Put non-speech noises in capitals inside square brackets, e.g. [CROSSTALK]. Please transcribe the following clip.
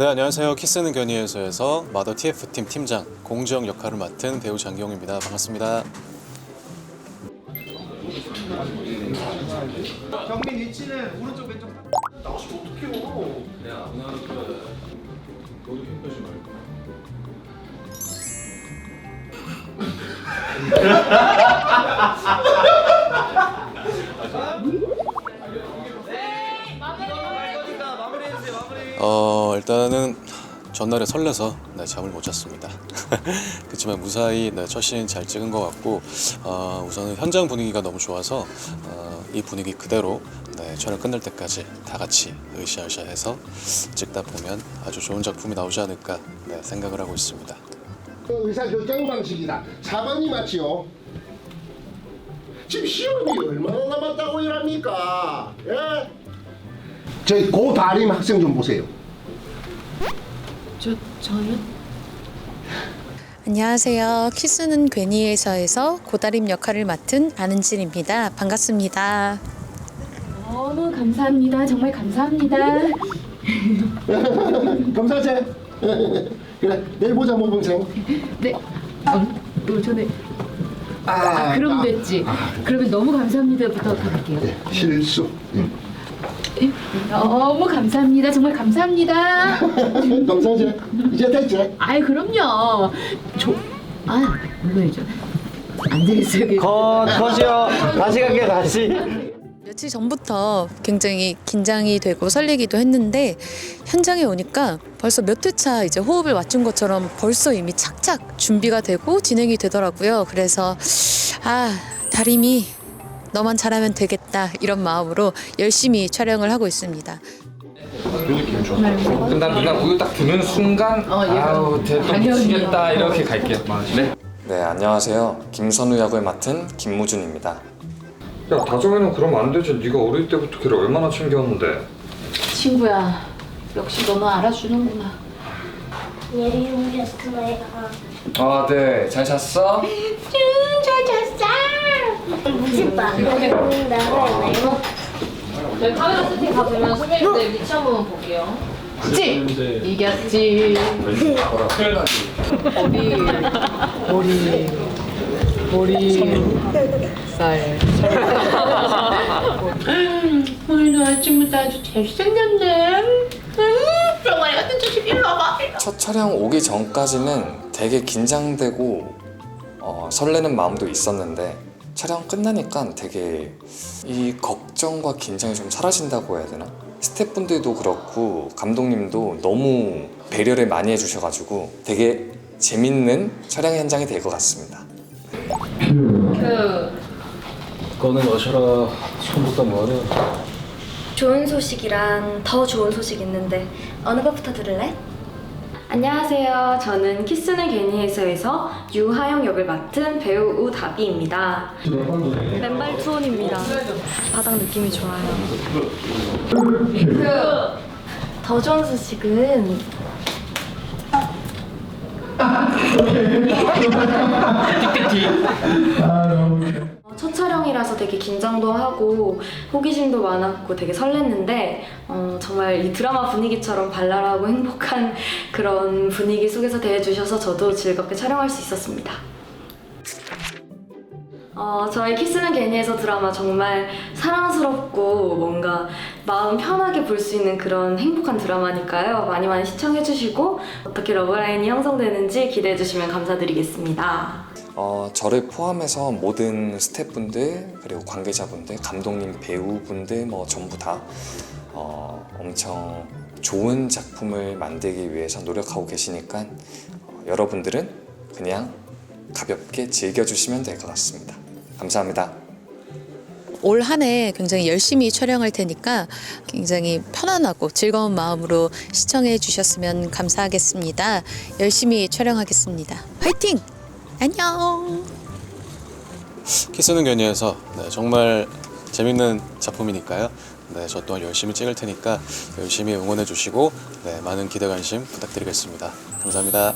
네, 안녕하세요. 키스는 견이에서에서 마더 TF팀 팀장 공지영 역할을 맡은 배우 장기용입니다. 반갑습니다. 경민 위치는 오른쪽 왼쪽 어, [LAUGHS] 일단은 전날에 설레서 네, 잠을 못 잤습니다. [LAUGHS] 그렇지만 무사히 네, 첫씬잘 찍은 것 같고 어, 우선은 현장 분위기가 너무 좋아서 어, 이 분위기 그대로 네, 촬영 끝날 때까지 다 같이 으쌰으쌰해서 찍다 보면 아주 좋은 작품이 나오지 않을까 네, 생각을 하고 있습니다. 의사 결정 방식이다. 4번이 맞지요. 지금 시험이 얼마나 남았다고 일합니까? 예? 저희 고다림 학생 좀 보세요. 저 저요? 안녕하세요. 키스는 괜히에서에서 고다림 역할을 맡은 안은진입니다. 반갑습니다. 너무 감사합니다. 정말 감사합니다. [LAUGHS] 검사제. 그래 내일 보자 모범생. 네. 어, 또 전에 아, 그럼 됐지. 그러면 너무 감사합니다부터 가볼게요. 예, 실수. 예, 너무 감사합니다. 정말 감사합니다. [LAUGHS] 검사제. 이제 됐지? 아이 그럼요. 저, 아 물론이죠. 안 되겠어요. 컷 컷이요 다시 갈게요 다시 며칠 전부터 굉장히 긴장이 되고 설레기도 했는데 현장에 오니까 벌써 몇 회차 이제 호흡을 맞춘 것처럼 벌써 이미 착착 준비가 되고 진행이 되더라고요. 그래서 아 다림이 너만 잘하면 되겠다 이런 마음으로 열심히 촬영을 하고 있습니다. 난 누나 우유 딱 두는 순간 어, 얘가 아우 대또 당연히. 미치겠다 이렇게 갈게요. 네. 네, 안녕하세요. 김선우 역을 맡은 김무준입니다. 야 다정이는 그러면 안 되지. 네가 어릴 때부터 걔를 얼마나 챙겼는데. 친구야. 역시 너는 알아주는구나. 예리 옮겼어요. 아, 네. 잘 잤어? [LAUGHS] 저희 카메라 세팅 가보면 선배님들 위치 한 번만 볼게요. 그치? 이겼지. 머리, 머리, 머리, 쌀. 오늘도 아침부터 아주 잘생겼네. 음, 병아리 같은 자식 일로 와봐. 첫 촬영 오기 전까지는 되게 긴장되고 어, 설레는 마음도 있었는데 촬영 끝나니까 되게 이 걱정과 긴장이 좀 사라진다고 해야 되나? 스태프분들도 그렇고 감독님도 너무 배려를 많이 해주셔가지고 되게 재밌는 촬영 현장이 될 것 같습니다. 그 꺼내 마셔라. 처음부터 뭐하냐? 좋은 소식이랑 더 좋은 소식 있는데 어느 것부터 들을래? 안녕하세요. 저는 키스는 괜히에서에서 유하영 역을 맡은 배우 우다비입니다. 맨발 투혼입니다. 바닥 느낌이 좋아요. 더 좋은 소식은 어, 첫 촬영이라서 되게 긴장도 하고 호기심도 많았고 되게 설렜는데 어, 정말 이 드라마 분위기처럼 발랄하고 행복한 [LAUGHS] 그런 분위기 속에서 대해주셔서 저도 즐겁게 촬영할 수 있었습니다. 어, 저희 키스는 괜히에서 드라마 정말 사랑스럽고 뭔가 마음 편하게 볼 수 있는 그런 행복한 드라마니까요. 많이 많이 시청해주시고 어떻게 러브라인이 형성되는지 기대해주시면 감사드리겠습니다. 어, 저를 포함해서 모든 스태프분들 그리고 관계자분들, 감독님, 배우분들 뭐 전부 다 어, 엄청 좋은 작품을 만들기 위해서 노력하고 계시니까 어, 여러분들은 그냥 가볍게 즐겨주시면 될 것 같습니다. 감사합니다. 올 한 해 굉장히 열심히 촬영할 테니까 굉장히 편안하고 즐거운 마음으로 시청해 주셨으면 감사하겠습니다. 열심히 촬영하겠습니다. 화이팅! 안녕! 키스는 견이에서 네, 정말 재밌는 작품이니까요. 네, 저 또한 열심히 찍을 테니까 열심히 응원해 주시고 네, 많은 기대 관심 부탁드리겠습니다. 감사합니다.